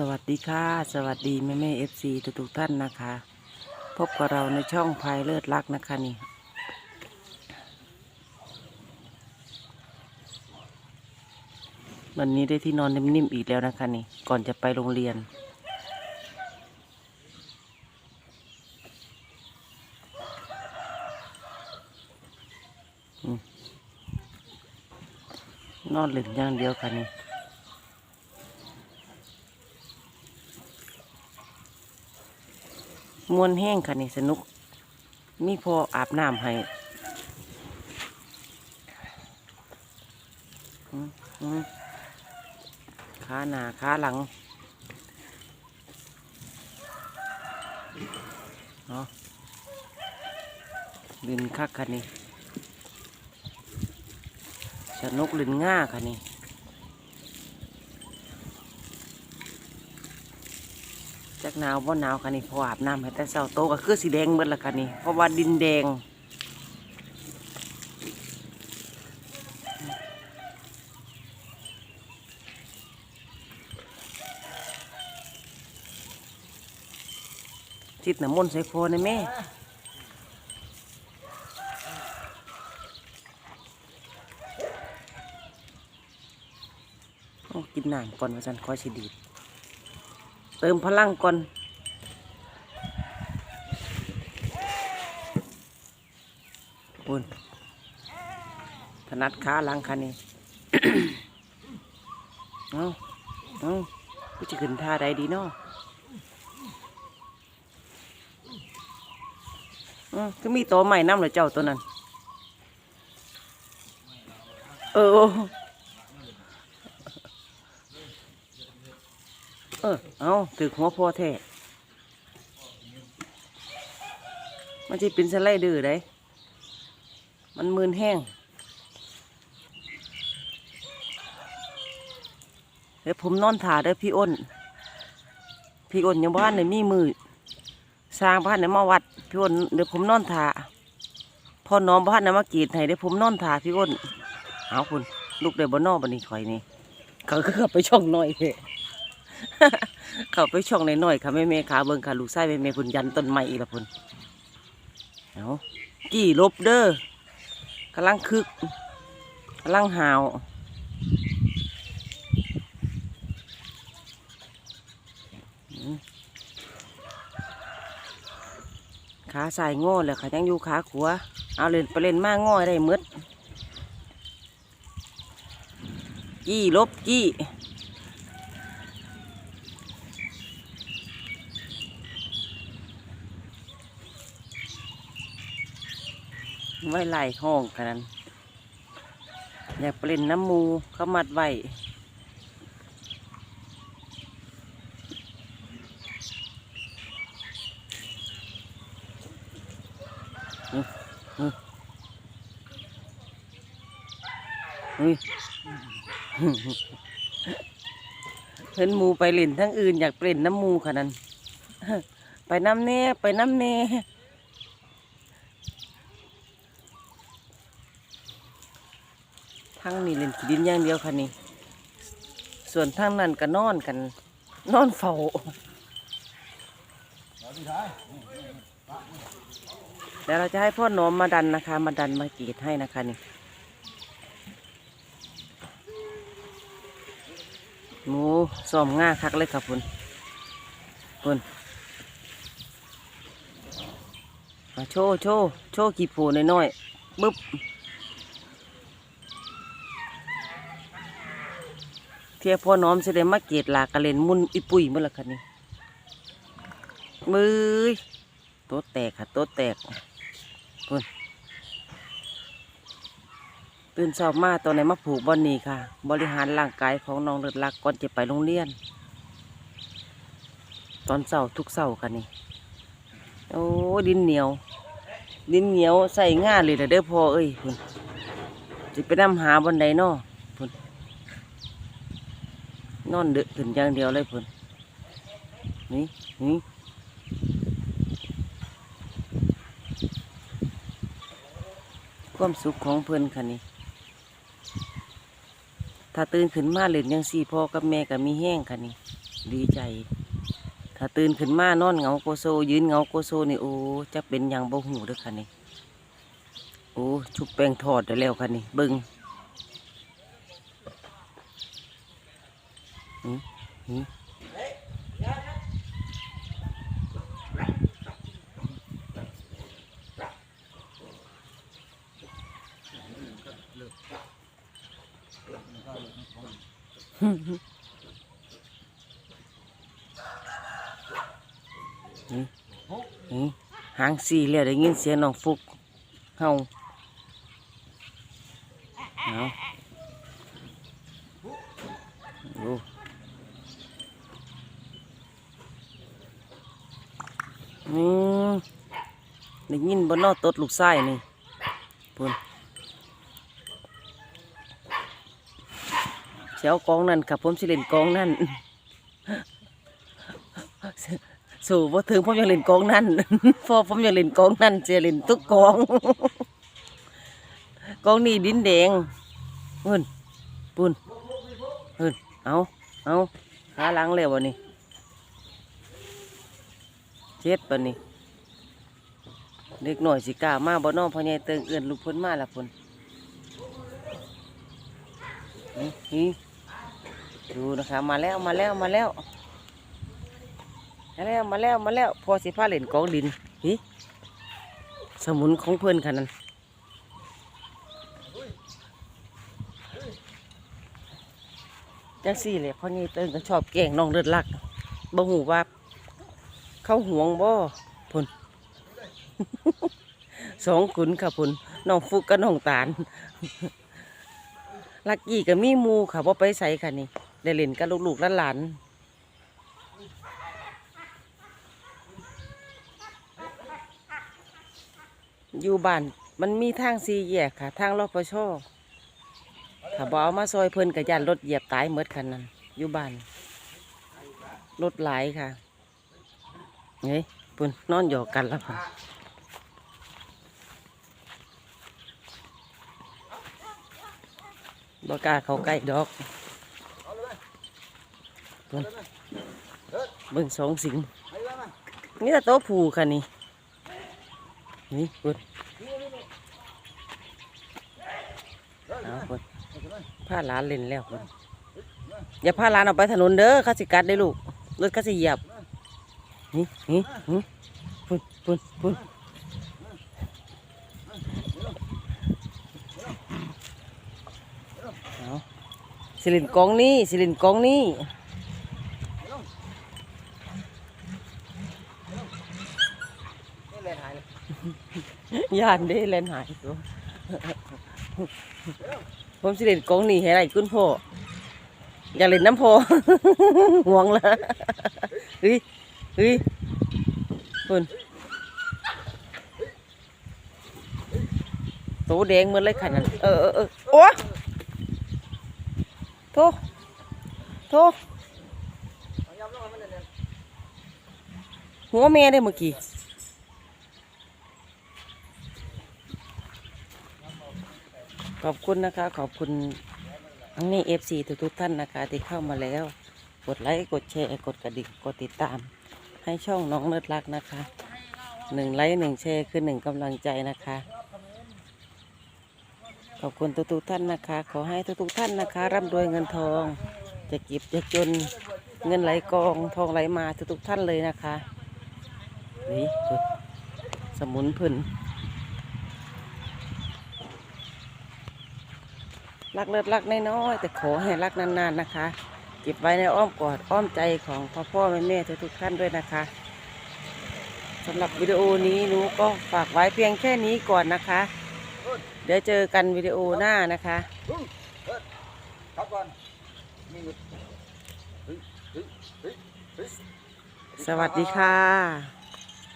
สวัสดีค่ะ สวัสดีแม่แม่เอฟซีทุกๆท่านนะคะ พบกับเราในช่องพายเลิศรักนะคะนี่วันนี้ได้ที่นอนนิ่มๆอีกแล้วนะคะนี่ ก่อนจะไปโรงเรียน นอนเล่นอย่างเดียวค่ะนี่ มวนแห้งค่ะนี่สนุก มีพออาบน้ำให้ขาหน้าขาหลังเนาะลินคักค่ะนี่สนุกลินง่าค่ะนี่ จักหนาวบ่หนาวค่ะนี่พออาบน้ำให้แต่เช้าโตก็คือสีแดงหมดและค่ะนี่เพราะว่าดินแดงจิตน้ำมนต์ใส่คอนะแม่กินน้ำก่อนว่าฉันคอยสิดีด เติมพลังก่อนปุ่นถนัดขาหลังคันนี้เอาเอากูจะขึ้นท่าใดดีเนาะอืมก็มีตัวใหม่น้ำเลยเจ้าตัวนั้น เออ เออ เอาถือหัวพ่อแท้มันจะเป็นสไลเดอร์ได้ มันมืนแห้ง เดี๋ยวผมนอนถ่าเด้อพี่อ้น พี่อ้นยังบ้านเนี่ยมีมือ สร้างบ้านเนี่ยมาวัด พี่อ้นเดี๋ยวผมนอนถ่าพ่อน้องบ้านเนี่ยมากรีดให้เดี๋ยวผมนอนถ่าพี่อ้น เอาคุณลูกเดี๋ยวบนนอกบันนี้ข่อยนี่เขาก็เข้าไปช่องน้อยเถอะ เขาไปช่องหน่อยๆค่ะแม่แม่ขาเบิ่งค่ะลูกไส้แม่แม่พุ่นยันต้นไม้อีละพุ่นเอากี่ลบเด้อกำลังคึกกำลังหาวขาใส่ง้อเลยค่ะยังอยู่ขาขัวเอาเล่นไปเล่นมากง้อได้มืดกี้ลบกี้ ไว้ไหลห้องกันนั้นอยากเปลี่ยนน้ำมูเขามัดไว้อื้ออื้อเฮ้ยเพิ่นมูไปเล่นทั้งอื่นอยากเปลี่ยนน้ำมูค่ะนั้นไปน้ำเน่ไปน้ำเน่ ทั้งนี้เล่นขี้ดินอย่างเดียวค่ะนี่ ส่วนทั้งนั้นก็นอนกัน นอนเฝ้าเดี๋ยวเราจะให้พ่อหนอมมาดันนะคะ มาดันมากรีดให้นะคะนี่หมูซ้อมง่าคักเลยครับคุณคุณมาโชว์โชว์โชว์กี่ผูน้อยๆบึ๊บ เทียพ่อน้อมสิได้มาเกตหลากระเลนมุนอีปุยเมื่อละคันนี้มือโตแตกค่ะโตแตกพุ่นตื่นเช้ามาตอนไหนมาผูกบอนนี่ค่ะ บริหารร่างกายของน้องเลิศลักก่อนจะไปโรงเรียน ตอนเช้าทุกเช้าค่ะนี่โอ้ดินเหนียว ดินเหนียวใส่ง่าเลยล่เด้อพ่อเอ้ยพุ่นจะไปนำหาบนใดนอ นอนดึกขึ้นอย่างเดียวเลยเพิ่นนี่นี่ความสุขของเพิ่อนค่ะนี่ถ้าตื่นขึ้นมาเล่นยังสี่พ่อกับแม่ก็มีแห้งค่ะนี่ดีใจ ถ้าตื่นขึ้นมานอนเงาโกโซ ยืนเงาโกโซนี่โอ้จะเป็นหยังบ่หูเด้อค่ะนี่โอ้ชุบแป้งทอดได้แล้วค่ะนี่เบิ่ง หืมหืมหืมหางสีแล้วได้ยินเสียงน้ อืมได้ยินบนนอตดลูกไส้นี่ปุ่นเสียวกองนั่นครับผมสิเล่นกองนั่นสู่บ่ถึงผมยังเล่นกองนั่นพอผมยังเล่นกองนั่นเสียเล่นทุกกองกองนี่ดินแดงปุ่นปุ่นปุ่นเอาเอาขาล้างแล้ววะนี่ เจ็ดปนี่เด็กหน่อยสิกล้ามาบ่น้องพ่อใหญ่เติงเอื่นลูกเพ้นมาละพุ่นนี่นี่ดูนะคะมาแล้วมาแล้วมาแล้วมาแล้วมาแล้วมาแล้วพอสิพาเหล่นกองดินหิสมุนของเพื่อนค่ะนั่นจังสี่เลยพ่อนี่เติงก็ชอบแกงน้องเลือดลักบ่หูว่า เขาห่วงบ่พุ่นสองขุนค่ะพุ่นน้องฟุกกับน้องตาลลักกี้กับมีมูค่ะว่าไปใส่ค่ะนี่ได้เล่นกับลูกๆหลานอยู่บ้านมันมีทางสีแยกค่ะ ทางรพชถ้าบอเอามาซอยเพลินกับยันรถเหยียบตายเมดคันนั้นอยู่บ้านรถหลายค่ะ เฮ้ยปุ่นนอนหยอกกันแล้วค่ะบกล้าเขาใกล้ดอกปุ่นเบิ่งสองสิงนี่ต่โต๊ะผูค่ะนี่นี่ปุ่นเอาปุ่นพาหลานเล่นแล้วปุ่นอย่าพาหลานออกไปถนนเด้อข้าสิกัดได้ลูกรถข้าสิเหยียบ นี่นี่นี่ปุ่นปุ่นปุ่นเอาสิลินกองนี่สิลินกองนี่ย่านเด้เล่นหายตัวผมสิเล่นกองนี่ให้ไรคุณพ่ออยากเล่นน้ำพ่อห่วงละเฮ้ย เฮ้ยคุณโตแดงเหมือนเลยขนนั้นเออเออเออโอ้โทโทหัวแม่ได้เมื่อกี้ขอบคุณนะคะ ขอบคุณทั้งนี้เอฟซีทุกท่านนะคะ ที่เข้ามาแล้ว กดไลค์ กดแชร์ กดกระดิ่ง กดติดตาม ให้ช่องน้องเลิศรักนะคะหนึ่งไลค์หนึ่งแชร์คือหนึ่งกำลังใจนะคะ ขอบคุณทุกๆท่านนะคะ ขอให้ทุกๆท่านนะคะร่ำรวยเงินทอง จะเก็บจะจนเงินไหลกองทองไหลมาทุกๆท่านเลยนะคะนี่สมุนพึ่นรักเลิศรักน้อยๆแต่ขอให้รักนานๆนะคะ ก็บไว้ในอ้อมกอดอ้อมใจของพ่อพ่อแม่แม่ทุกๆท่านด้วยนะคะสำหรับวิดีโอนี้หนูก็ฝากไว้เพียงแค่นี้ก่อนนะคะ เดี๋ยวเจอกันวิดีโอหน้านะคะครับก่อนสวัสดีค่ะ